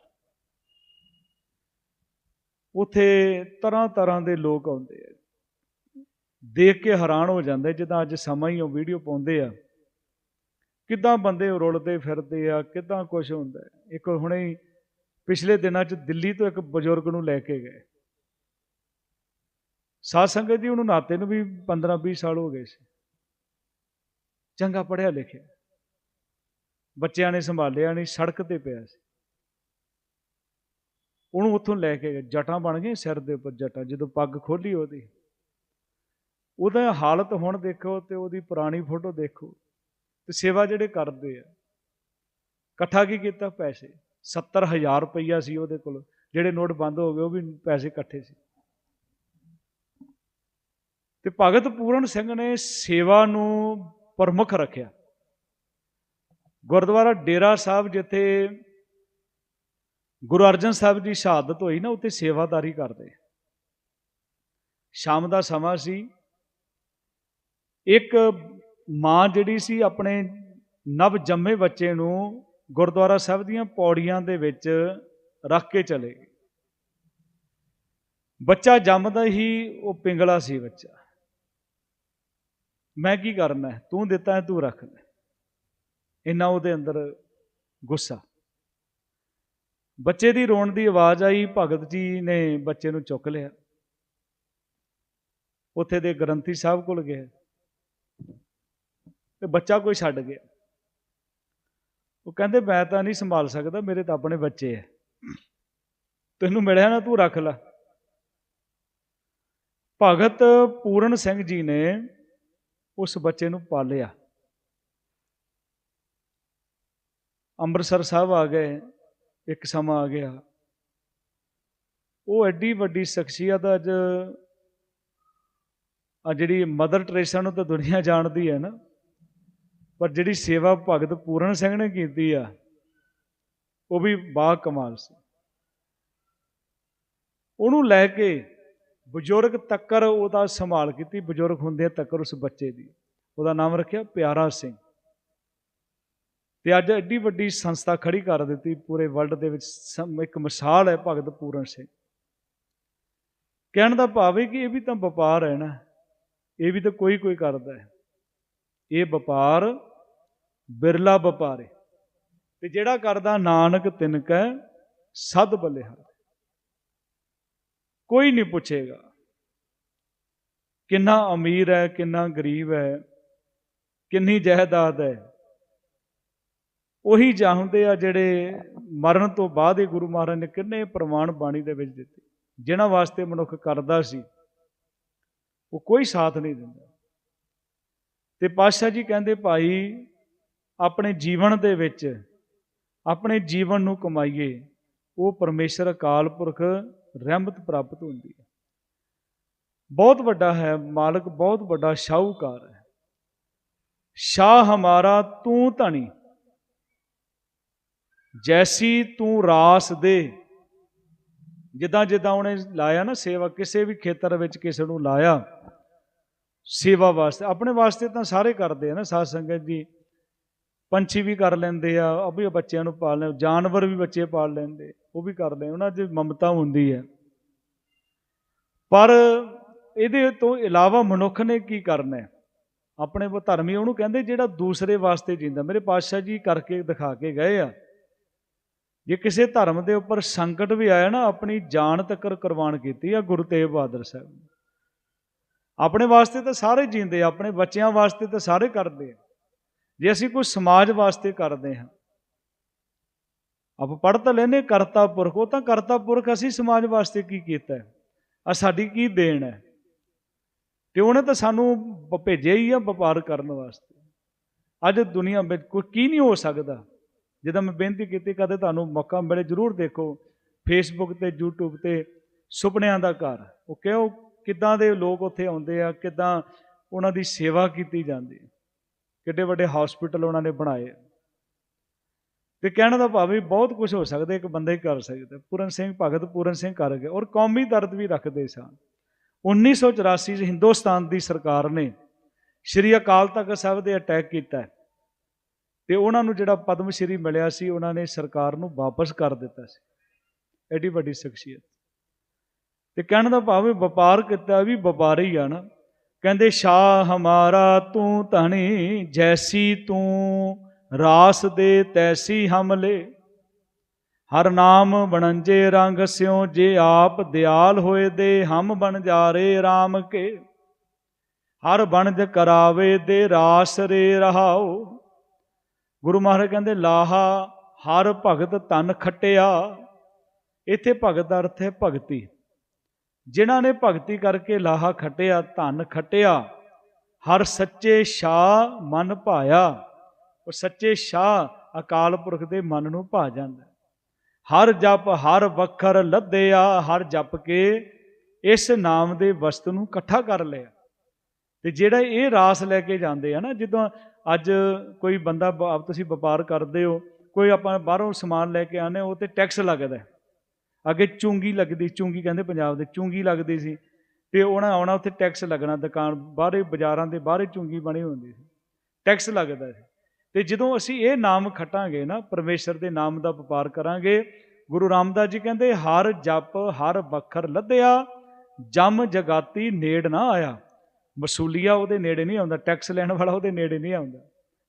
A: ਉਥੇ ਤਰ੍ਹਾਂ ਤਰ੍ਹਾਂ ਦੇ ਲੋਕ ਆਉਂਦੇ ਆ। ਦੇਖ ਕੇ ਹੈਰਾਨ ਹੋ ਜਾਂਦੇ ਜਿੱਦਾਂ ਅੱਜ ਸਮਾਂ ਹੀ ਉਹ ਵੀਡੀਓ ਪਾਉਂਦੇ ਆ। ਕਿੱਦਾਂ ਬੰਦੇ ਰੁਲਦੇ ਫਿਰਦੇ ਆ, ਕਿੱਦਾਂ ਕੁਝ ਹੁੰਦਾ ਇੱਕ ਹੁਣੇ ਹੀ ਪਿਛਲੇ ਦਿਨਾਂ 'ਚ ਦਿੱਲੀ ਤੋਂ ਇੱਕ ਬਜ਼ੁਰਗ ਨੂੰ ਲੈ ਕੇ ਗਏ। ਸਾਧ ਸੰਗਤ ਜੀ ਉਹਨੂੰ ਨਾਤੇ ਨੂੰ ਵੀ 15 20 ਸਾਲ ਹੋ ਗਏ ਸੀ। ਚੰਗਾ ਪੜਿਆ ਲਿਖਿਆ। ਬੱਚਿਆਂ ਨੇ ਸੰਭਾਲਿਆ ਨਹੀਂ ਸੜਕ ਤੇ ਪਿਆ ਸੀ। ਉਹਨੂੰ ਉੱਥੋਂ ਲੈ ਕੇ ਗਏ। ਜਟਾਂ ਬਣ ਗਏ ਸਿਰ ਦੇ ਉੱਪਰ ਜਟਾਂ, ਜਦੋਂ ਪੱਗ ਖੋਲੀ ਉਹਦੀ। ਉਹਦਾ ਹਾਲਤ ਹੁਣ ਦੇਖੋ ਤੇ ਉਹਦੀ ਪੁਰਾਣੀ ਫੋਟੋ ਦੇਖੋ। ਤੇ ਸੇਵਾ ਜਿਹੜੇ ਕਰਦੇ ਆ, ਇਕੱਠਾ ਕੀ ਕੀਤਾ? ਪੈਸੇ। 70000 ਰੁਪਈਆ ਸੀ ਉਹਦੇ ਕੋਲ। ਜਿਹੜੇ ਨੋਟ ਬੰਦ ਹੋ ਗਏ, ਉਹ ਵੀ ਪੈਸੇ ਇਕੱਠੇ ਸੀ। ਤੇ ਭਗਤ ਪੂਰਨ ਸਿੰਘ ਨੇ ਸੇਵਾ ਨੂੰ ਪ੍ਰਮੁੱਖ ਰੱਖਿਆ। ਗੁਰਦੁਆਰਾ ਡੇਰਾ ਸਾਹਿਬ, ਜਿੱਥੇ ਗੁਰੂ ਅਰਜਨ ਸਾਹਿਬ ਦੀ ਸ਼ਹਾਦਤ ਹੋਈ ਨਾ, ਉੱਥੇ ਸੇਵਾਦਾਰੀ ਕਰਦੇ। ਸ਼ਾਮ ਦਾ ਸਮਾਂ ਸੀ। ਇੱਕ ਮਾਂ ਜਿਹੜੀ ਸੀ ਆਪਣੇ ਨਵ ਜੰਮੇ ਬੱਚੇ ਨੂੰ ਗੁਰਦੁਆਰਾ ਸਾਹਿਬ ਦੀਆਂ ਪੌੜੀਆਂ ਦੇ ਵਿੱਚ ਰੱਖ ਕੇ ਚਲੇ ਗਈ ਬੱਚਾ ਜੰਮਦਾ ਹੀ ਉਹ ਪਿੰਗਲਾ ਸੀ ਬੱਚਾ। ਮੈਂ ਕੀ ਕਰਨਾ ਤੂੰ ਦਿੱਤਾ ਹੈ, ਤੂੰ ਰੱਖ ਇੰਨਾ ਉਹਦੇ ਅੰਦਰ ਗੁੱਸਾ। ਬੱਚੇ ਦੀ ਰੋਣ ਦੀ ਆਵਾਜ਼ ਆਈ, ਭਗਤ ਜੀ ਨੇ ਬੱਚੇ ਨੂੰ ਚੁੱਕ ਲਿਆ। ਉੱਥੇ ਦੇ ਗ੍ਰੰਥੀ ਸਾਹਿਬ ਕੋਲ ਗਏ। ਤੇ ਬੱਚਾ ਕੋਈ ਛੱਡ ਗਿਆ। ਉਹ ਕਹਿੰਦੇ, ਮੈਂ ਤਾਂ ਨਹੀਂ ਸੰਭਾਲ ਸਕਦਾ, ਮੇਰੇ ਤਾਂ ਆਪਣੇ ਬੱਚੇ ਐ। ਤੈਨੂੰ ਮਿਲਿਆ ਨਾ ਤੂੰ ਰੱਖ ਲੈ। ਭਗਤ ਪੂਰਨ ਸਿੰਘ ਜੀ ਨੇ ਉਸ ਬੱਚੇ ਨੂੰ ਪਾਲਿਆ। ਅੰਮ੍ਰਿਤਸਰ ਸਾਹਿਬ ਆ ਗਏ, ਇੱਕ ਸਮਾਂ ਆ ਗਿਆ। ਉਹ ਐਡੀ ਵੱਡੀ ਸ਼ਖਸੀਅਤ ਅੱਜ ਆ ਜਿਹੜੀ ਮਦਰ ਟਰੇਸਾ ਨੂੰ ਤਾਂ ਦੁਨੀਆ ਜਾਣਦੀ ਹੈ ਨਾ। ਪਰ ਜਿਹੜੀ ਸੇਵਾ ਭਗਤ ਪੂਰਨ ਸਿੰਘ ਨੇ ਕੀਤੀ ਆ, ਉਹ ਵੀ ਬਾ ਕਮਾਲ ਸੀ। ਉਹਨੂੰ ਲੈ ਕੇ ਬਜ਼ੁਰਗ ਤੱਕਰ ਉਹਦਾ ਸੰਭਾਲ ਕੀਤੀ। ਬਜ਼ੁਰਗ ਹੁੰਦੇ ਤੱਕਰ ਉਸ ਬੱਚੇ ਦੀ। ਉਹਦਾ ਨਾਮ ਰੱਖਿਆ ਪਿਆਰਾ ਸਿੰਘ। ਤੇ ਅੱਜ ਐਡੀ ਵੱਡੀ ਸੰਸਥਾ ਖੜੀ ਕਰ ਦਿੱਤੀ। ਪੂਰੇ ਵਰਲਡ ਦੇ ਵਿੱਚ ਇੱਕ ਮਿਸਾਲ ਹੈ ਭਗਤ ਪੂਰਨ ਸਿੰਘ। ਕਹਿਣ ਦਾ ਭਾਵ ਹੈ ਕਿ ਇਹ ਵੀ ਤਾਂ ਵਪਾਰ ਹੈ ਨਾ। ਇਹ ਵੀ ਤਾਂ ਕੋਈ ਕੋਈ ਕਰਦਾ ਹੈ। ਇਹ ਵਪਾਰ ਬਿਰਲਾ ਵਪਾਰ। ਹੈ ਤੇ ਜਿਹੜਾ ਕਰਦਾ ਨਾਨਕ ਤਿਨਕੈ ਸਦ ਬਲਿਹਾਰ ਕੋਈ ਨਹੀਂ ਪੁੱਛੇਗਾ ਕਿੰਨਾ ਅਮੀਰ ਹੈ, ਕਿੰਨਾ ਗਰੀਬ ਹੈ, ਕਿੰਨੀ ਜਾਇਦਾਦ ਹੈ। ਉਹੀ ਚਾਹੁੰਦੇ ਆ ਜਿਹੜੇ ਮਰਨ ਤੋਂ ਬਾਅਦ ਹੀ ਗੁਰੂ ਮਹਾਰਾਜ ਨੇ ਕਿੰਨੇ ਪ੍ਰਮਾਣ ਬਾਣੀ ਦੇ ਵਿੱਚ ਦਿੱਤੇ। ਜਿਨ੍ਹਾਂ ਵਾਸਤੇ ਮਨੁੱਖ ਕਰਦਾ ਸੀ, ਉਹ ਕੋਈ ਸਾਥ ਨਹੀਂ ਦਿੰਦਾ। ਤੇ ਪਾਤਸ਼ਾਹ ਜੀ ਕਹਿੰਦੇ, ਭਾਈ, ਆਪਣੇ ਜੀਵਨ ਦੇ ਵਿੱਚ, ਆਪਣੇ ਜੀਵਨ ਨੂੰ ਕਮਾਈਏ, ਉਹ ਪਰਮੇਸ਼ਰ ਅਕਾਲ ਪੁਰਖ ਰਹਿਮਤ ਪ੍ਰਾਪਤ ਹੁੰਦੀ ਹੈ। ਬਹੁਤ ਵੱਡਾ ਹੈ ਮਾਲਕ, ਬਹੁਤ ਵੱਡਾ ਸ਼ਾਹੂਕਾਰ ਹੈ। ਸ਼ਾਹ ਹਮਾਰਾ ਤੂੰ ਧਣੀ, ਜੈਸੀ ਤੂੰ ਰਾਸ ਦੇ। ਜਿੱਦਾਂ ਜਿੱਦਾਂ ਉਹਨੇ ਲਾਇਆ ਨਾ ਸੇਵਾ, ਕਿਸੇ ਵੀ ਖੇਤਰ ਵਿੱਚ ਕਿਸੇ ਨੂੰ ਲਾਇਆ ਸੇਵਾ ਵਾਸਤੇ, ਆਪਣੇ ਵਾਸਤੇ ਤਾਂ ਸਾਰੇ ਕਰਦੇ ਆ ਨਾ ਸਾਧ ਸੰਗਤ ਜੀ। ਪੰਛੀ ਵੀ ਕਰ ਲੈਂਦੇ ਆ, ਉਹ ਵੀ ਬੱਚਿਆਂ ਨੂੰ ਪਾਲ ਲੈ ਜਾਨਵਰ ਵੀ ਬੱਚੇ ਪਾਲ ਲੈਂਦੇ, ਉਹ ਵੀ ਕਰਦੇ ਉਹਨਾਂ 'ਚ ਮਮਤਾ ਹੁੰਦੀ ਹੈ ਪਰ ਇਹਦੇ ਤੋਂ ਇਲਾਵਾ ਮਨੁੱਖ ਨੇ ਕੀ ਕਰਨਾ ਹੈ? ਆਪਣੇ ਉਹ ਧਰਮੀ ਉਹਨੂੰ ਕਹਿੰਦੇ ਜਿਹੜਾ ਦੂਸਰੇ ਵਾਸਤੇ ਜਿੰਦਾ। ਮੇਰੇ ਪਾਤਸ਼ਾਹ ਜੀ ਕਰਕੇ ਦਿਖਾ ਕੇ ਗਏ ਆ। ਜੇ ਕਿਸੇ ਧਰਮ ਦੇ ਉੱਪਰ ਸੰਕਟ ਵੀ ਆਇਆ ਨਾ, ਆਪਣੀ ਜਾਨ ਤੱਕ ਕੁਰਬਾਨ ਕੀਤੀ ਆ ਗੁਰੂ ਤੇਗ ਬਹਾਦਰ ਸਾਹਿਬ ਨੇ। ਆਪਣੇ ਵਾਸਤੇ ਤਾਂ ਸਾਰੇ ਜੀਂਦੇ ਆ, ਆਪਣੇ ਬੱਚਿਆਂ ਵਾਸਤੇ ਤਾਂ ਸਾਰੇ ਕਰਦੇ ਆ। ਜੇ ਅਸੀਂ ਕੋਈ ਸਮਾਜ ਵਾਸਤੇ ਕਰਦੇ ਹਾਂ, ਆਪਾਂ ਪੜ੍ਹ ਤਾਂ ਲੈਨੇ ਕਰਤਾ ਪੁਰਖ, ਉਹ ਤਾਂ ਕਰਤਾ ਪੁਰਖ, ਅਸੀਂ ਸਮਾਜ ਵਾਸਤੇ ਕੀ ਕੀਤਾ ਆ ਸਾਡੀ ਕੀ ਦੇਣ ਹੈ? ਤੇ ਉਹਨੇ ਤਾਂ ਸਾਨੂੰ ਭੇਜਿਆ ਹੀ ਆ ਵਪਾਰ ਕਰਨ ਵਾਸਤੇ। ਅੱਜ ਦੁਨੀਆ ਵਿੱਚ ਕੋਈ ਕੀ ਨਹੀਂ ਹੋ ਸਕਦਾ। ਜਦੋਂ ਮੈਂ ਬੇਨਤੀ ਕੀਤੀ, ਕਦੇ ਤੁਹਾਨੂੰ ਮੌਕਾ ਮਿਲੇ, ਜਰੂਰ ਦੇਖੋ। ਫੇਸਬੁੱਕ ਤੇ, YouTube ਤੇ, ਸੁਪਨਿਆਂ ਦਾ ਘਰ। ਉਹ ਕਿਉਂ ਕਿੱਦਾਂ ਦੇ ਲੋਕ ਉੱਥੇ ਆਉਂਦੇ ਆ, ਕਿੱਦਾਂ ਉਹਨਾਂ ਦੀ ਸੇਵਾ ਕੀਤੀ ਜਾਂਦੀ ਹੈ, ਕਿੱਡੇ ਵੱਡੇ ਹਸਪੀਟਲ ਉਹਨਾਂ ਨੇ ਬਣਾਏ ਆ। ਤੇ ਕਹਿਣ ਦਾ ਭਾਵ ਵੀ ਬਹੁਤ ਕੁਝ ਹੋ ਸਕਦਾ, ਇੱਕ ਬੰਦਾ ਹੀ ਕਰ ਸਕਦਾ ਪੂਰਨ ਸਿੰਘ ਭਗਤ ਪੂਰਨ ਸਿੰਘ ਕਰ ਗਏ ਔਰ ਕੌਮੀ ਦਰਦ ਵੀ ਰੱਖਦੇ ਸਨ 1984 ਚ ਹਿੰਦੁਸਤਾਨ ਦੀ ਸਰਕਾਰ ਨੇ ਸ਼੍ਰੀ ਅਕਾਲ ਤਖਤ ਸਾਹਿਬ ਦੇ ਅਟੈਕ ਕੀਤਾ ਹੈ। ਤੇ ਉਹਨਾਂ ਨੂੰ ਜਿਹੜਾ ਪਦਮ ਸ਼੍ਰੀ ਮਿਲਿਆ ਸੀ, ਉਹਨਾਂ ਨੇ ਸਰਕਾਰ ਨੂੰ ਵਾਪਸ ਕਰ ਦਿੱਤਾ ਸੀ ਐਡੀ ਵੱਡੀ ਸ਼ਖਸੀਅਤ ਤੇ ਕਹਿਣ ਦਾ ਭਾਵ ਹੈ ਵਪਾਰ ਕੀਤਾ ਵੀ ਵਪਾਰੀ ਆ ਨਾ। ਕਹਿੰਦੇ, ਸ਼ਾਹ ਹਮਾਰਾ ਤੂੰ ਧਣੀ, ਜੈਸੀ ਤੂੰ ਰਾਸ ਦੇ ਤੈਸੀ ਹਮਲੇ। ਹਰ ਨਾਮ ਬਣੰਜੇ ਰੰਗ ਸਿਉ, ਜੇ ਆਪ ਦਿਆਲ ਹੋਏ ਦੇ ਹਮ ਬਣ ਜਾਰੇ RAM ਕੇ। ਹਰ ਬਣਜ ਕਰਾਵੇ ਦੇ ਰਾਸ ਰੇ ਰਹਾਓ। ਗੁਰੂ ਮਹਾਰਾਜ ਕਹਿੰਦੇ, ਲਾਹਾ, ਹਰ ਭਗਤ ਤਨ ਖਟਿਆ। ਇੱਥੇ ਭਗਤ ਦਾ ਅਰਥ ਹੈ ਭਗਤੀ। ਜਿਨ੍ਹਾਂ ਨੇ ਭਗਤੀ ਕਰਕੇ ਲਾਹਾ ਖਟਿਆ, ਧਨ ਖਟਿਆ, ਹਰ ਸੱਚੇ ਸ਼ਾਹ ਮਨ ਭਾਇਆ। ਉਹ ਸੱਚੇ ਸ਼ਾਹ ਅਕਾਲ ਪੁਰਖ ਦੇ ਮਨ ਨੂੰ ਭਾ ਜਾਂਦਾ ਹਰ ਜਪ, ਹਰ ਵਖਰ ਲੱਦਿਆ, ਹਰ ਜਪ ਕੇ ਇਸ ਨਾਮ ਦੇ ਵਸਤ ਨੂੰ ਇਕੱਠਾ ਕਰ ਲਿਆ। ਤੇ ਜਿਹੜਾ ਇਹ ਰਾਸ ਲੈ ਕੇ ਜਾਂਦੇ ਆ ਨਾ, ਜਦੋਂ ਅੱਜ ਕੋਈ ਬੰਦਾ ਤੁਸੀਂ ਵਪਾਰ ਕਰਦੇ ਹੋ, ਕੋਈ ਆਪਾਂ ਬਾਹਰੋਂ ਸਮਾਨ ਲੈ ਕੇ ਆਨੇ ਉਹ ਤੇ ਟੈਕਸ ਲੱਗਦਾ ਅੱਗੇ ਚੁੰਗੀ ਲੱਗਦੀ, ਚੁੰਗੀ ਕਹਿੰਦੇ ਪੰਜਾਬ ਦੇ, ਚੁੰਗੀ ਲੱਗਦੀ ਸੀ। ਤੇ ਉਹਨਾਂ ਆਉਣਾ ਉੱਥੇ ਟੈਕਸ ਲੱਗਣਾ, ਦੁਕਾਨ ਬਾਹਰੇ, ਬਾਜ਼ਾਰਾਂ ਦੇ ਬਾਹਰੇ ਚੁੰਗੀ ਬਣੀ ਹੁੰਦੀ ਸੀ। ਟੈਕਸ ਲੱਗਦਾ ਸੀ। ਤੇ ਜਦੋਂ ਅਸੀਂ ਇਹ ਨਾਮ ਖਟਾਂਗੇ ਨਾ, ਪਰਮੇਸ਼ਰ ਦੇ ਨਾਮ ਦਾ ਵਪਾਰ ਕਰਾਂਗੇ, ਗੁਰੂ ਰਾਮਦਾਸ ਜੀ ਕਹਿੰਦੇ, ਹਰ ਜਪ, ਹਰ ਵਖਰ ਲੱਦਿਆ, ਜਮ ਜਗਾਤੀ ਨੇੜ ਨਾ ਆਇਆ। ਵਸੂਲੀਆ ਉਹਦੇ ਨੇੜੇ ਨਹੀਂ ਆਉਂਦਾ, ਟੈਕਸ ਲੈਣ ਵਾਲਾ ਉਹਦੇ ਨੇੜੇ ਨਹੀਂ ਆਉਂਦਾ।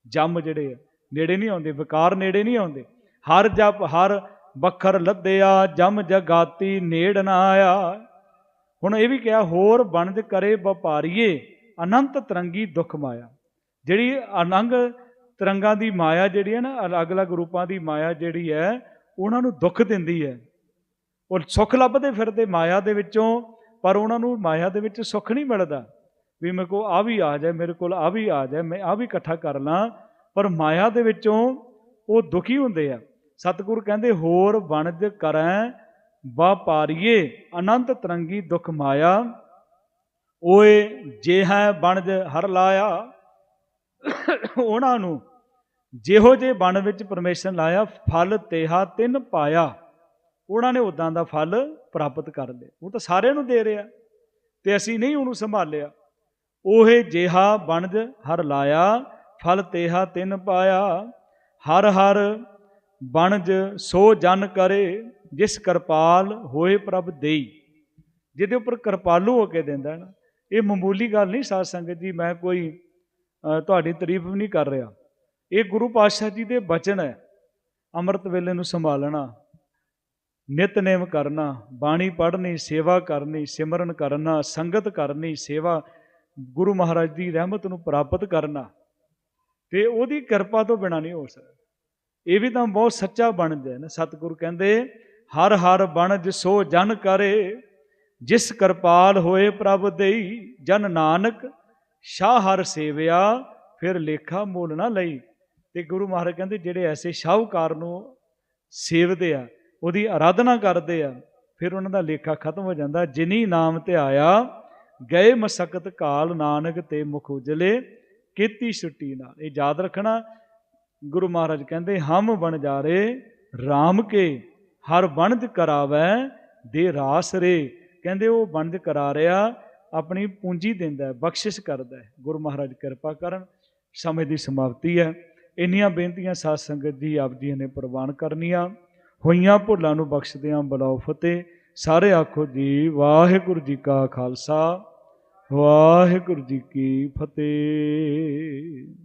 A: ਜੰਮ ਜਿਹੜੇ ਆ, ਨੇੜੇ ਨਹੀਂ ਆਉਂਦੇ, ਵਿਕਾਰ ਨੇੜੇ ਨਹੀਂ ਆਉਂਦੇ। ਹਰ ਜਪ, ਹਰ ਵਖਰ ਲੱਦਿਆ, ਜਮ ਜਗਾਤੀ ਨੇੜ ਨਾ ਆਇਆ। ਹੁਣ ਇਹ ਵੀ ਕਿਹਾ, ਹੋਰ ਬਣਜ ਕਰੇ ਵਪਾਰੀਏ, ਅਨੰਤ ਤਰੰਗੀ ਦੁਖ ਮਾਇਆ। ਜਿਹੜੀ ਅਨੰਗ ਤਰੰਗਾਂ ਦੀ ਮਾਇਆ ਜਿਹੜੀ ਹੈ ਨਾ, ਅਲੱਗ-ਅਲੱਗ ਰੂਪਾਂ ਦੀ ਮਾਇਆ ਜਿਹੜੀ ਹੈ, ਉਹਨਾਂ ਨੂੰ ਦੁੱਖ ਦਿੰਦੀ ਹੈ। ਉਹ ਸੁੱਖ ਲੱਭਦੇ ਫਿਰਦੇ ਮਾਇਆ ਦੇ ਵਿੱਚੋਂ, ਪਰ ਉਹਨਾਂ ਨੂੰ ਮਾਇਆ ਦੇ ਵਿੱਚ ਸੁੱਖ ਨਹੀਂ ਮਿਲਦਾ। ਵੀ ਮੇਰੇ ਕੋਲ ਆ ਵੀ ਆ ਜਾਏ, ਮੇਰੇ ਕੋਲ ਆ ਵੀ ਆ ਜਾਏ, ਮੈਂ ਆ ਵੀ ਇਕੱਠਾ ਕਰ ਲਾਂ, ਪਰ ਮਾਇਆ ਦੇ ਵਿੱਚੋਂ ਉਹ ਦੁਖੀ ਹੁੰਦੇ ਆ। ਸਤਿਗੁਰ ਕਹਿੰਦੇ, ਹੋਰ ਵਣਜ ਕਰੈ ਵਪਾਰੀਏ ਅਨੰਤ ਤਰੰਗੀ ਦੁਖ ਮਾਇਆ। ਓਏ ਜੇ ਹੈ ਵਣਜ ਹਰ ਲਾਇਆ। ਉਹਨਾਂ ਨੂੰ ਜਿਹੋ ਜੇ ਬਣ ਵਿੱਚ ਪਰਮੇਸ਼ਰ ਲਾਇਆ, ਫਲ ਤੇਹਾ ਤਿੰਨ ਪਾਇਆ। ਉਹਨਾਂ ਨੇ ਉਦਾਂ ਦਾ ਫਲ ਪ੍ਰਾਪਤ ਕਰ ਲਿਆ। ਉਹ ਤਾਂ ਸਾਰਿਆਂ ਨੂੰ ਦੇ ਰਿਹਾ ਤੇ ਅਸੀਂ ਨਹੀਂ ਉਹਨੂੰ ਸੰਭਾਲਿਆ। ਉਹ ਜਿਹਾ ਬਣਜ ਹਰ ਲਾਇਆ, ਫਲ ਤੇਹਾ ਤਿੰਨ ਪਾਇਆ। ਹਰ ਹਰ ਬਣਜ ਸੋ ਜਨ ਕਰੇ, ਜਿਸ ਕਿਰਪਾਲ ਹੋਏ ਪ੍ਰਭ ਦੇਈ। ਜਿਹਦੇ ਉੱਪਰ ਕਿਰਪਾਲੂ ਹੋ ਕੇ ਦਿੰਦਾ ਹੈ ਨਾ, ਇਹ ਮਾਮੂਲੀ ਗੱਲ ਨਹੀਂ ਸਾਧ ਸੰਗਤ ਜੀ, ਮੈਂ ਕੋਈ ਤੁਹਾਡੀ ਤਾਰੀਫ ਵੀ ਨਹੀਂ ਕਰ ਰਿਹਾ। ਇਹ ਗੁਰੂ ਪਾਤਸ਼ਾਹ ਜੀ ਦੇ ਬਚਨ ਹੈ, ਅੰਮ੍ਰਿਤ ਵੇਲੇ ਨੂੰ ਸੰਭਾਲਣਾ ਨਿਤਨੇਮ ਕਰਨਾ, ਬਾਣੀ ਪੜ੍ਹਨੀ, ਸੇਵਾ ਕਰਨੀ, ਸਿਮਰਨ ਕਰਨਾ, ਸੰਗਤ ਕਰਨੀ, ਸੇਵਾ ਗੁਰੂ ਮਹਾਰਾਜ ਦੀ ਰਹਿਮਤ ਨੂੰ ਪ੍ਰਾਪਤ ਕਰਨਾ। ਤੇ ਉਹਦੀ ਕਿਰਪਾ ਤੋਂ ਬਿਨਾ ਨਹੀਂ ਹੋ ਸਕਦਾ। ਇਹ ਵੀ ਤਾਂ ਬਹੁਤ ਸੱਚਾ ਬਣਦਾ ਹੈ ਨਾ। ਸਤਿਗੁਰੂ ਕਹਿੰਦੇ, ਹਰ ਹਰ ਬਣ ਜਿਸੋ ਜਨ ਕਰੇ, ਜਿਸ ਕਿਰਪਾਲ ਹੋਏ ਪ੍ਰਭ ਦੇਈ, ਜਨ ਨਾਨਕ, ਸ਼ਾਹ ਹਰ ਸੇਵਿਆ, ਫਿਰ ਲੇਖਾ ਮੋਲ ਨਾ ਲਈ। ਤੇ ਗੁਰੂ ਮਹਾਰਾਜ ਕਹਿੰਦੇ, ਜਿਹੜੇ ਐਸੇ ਸ਼ਾਹੂਕਾਰ ਨੂੰ ਸੇਵਦੇ ਆ, ਉਹਦੀ ਆਰਾਧਨਾ ਕਰਦੇ ਆ, ਫਿਰ ਉਹਨਾਂ ਦਾ ਲੇਖਾ ਖਤਮ ਹੋ ਜਾਂਦਾ। ਜਿਨੀ ਨਾਮ 'ਤੇ ਆਇਆ, ਗਏ ਮਸਕਤ ਕਾਲ ਨਾਨਕ ਤੇ ਮੁਖ ਉਜਲੇ, ਕੀਤੀ ਛੁੱਟੀ ਨਾਲ। ਇਹ ਯਾਦ ਰੱਖਣਾ ਗੁਰੂ ਮਹਾਰਾਜ ਕਹਿੰਦੇ, ਹਮ ਬਣ ਜਾ ਜਾਰੇ RAM ਕੇ, ਹਰ ਬਣਜ ਕਰਾਵੈ ਦੇ ਰਾਸ ਰੇ। ਕਹਿੰਦੇ, ਉਹ ਬਣਜ ਕਰਾ ਰਿਹਾ ਆਪਣੀ ਪੂੰਜੀ ਦਿੰਦਾ, ਬਖਸ਼ਿਸ਼ ਕਰਦਾ ਹੈ। ਗੁਰੂ ਮਹਾਰਾਜ ਕਿਰਪਾ ਕਰਨ, ਸਮੇਂ ਦੀ ਸਮਾਪਤੀ ਹੈ। ਇੰਨੀਆਂ ਬੇਨਤੀਆਂ ਸਾਧ ਸੰਗਤ ਜੀ ਆਪ ਜੀ ਨੇ ਪ੍ਰਵਾਨ ਕਰਨੀਆਂ। ਹੋਈਆਂ ਭੁੱਲਾਂ ਨੂੰ ਬਖਸ਼ਦਿਆਂ ਬਲਾਉ ਫਤਿਹ। ਸਾਰੇ ਆਖੋ ਜੀ, ਵਾਹਿਗੁਰੂ ਜੀ ਕਾ ਖਾਲਸਾ, ਵਾਹਿਗੁਰੂ ਜੀ ਕੀ ਫਤਿਹ।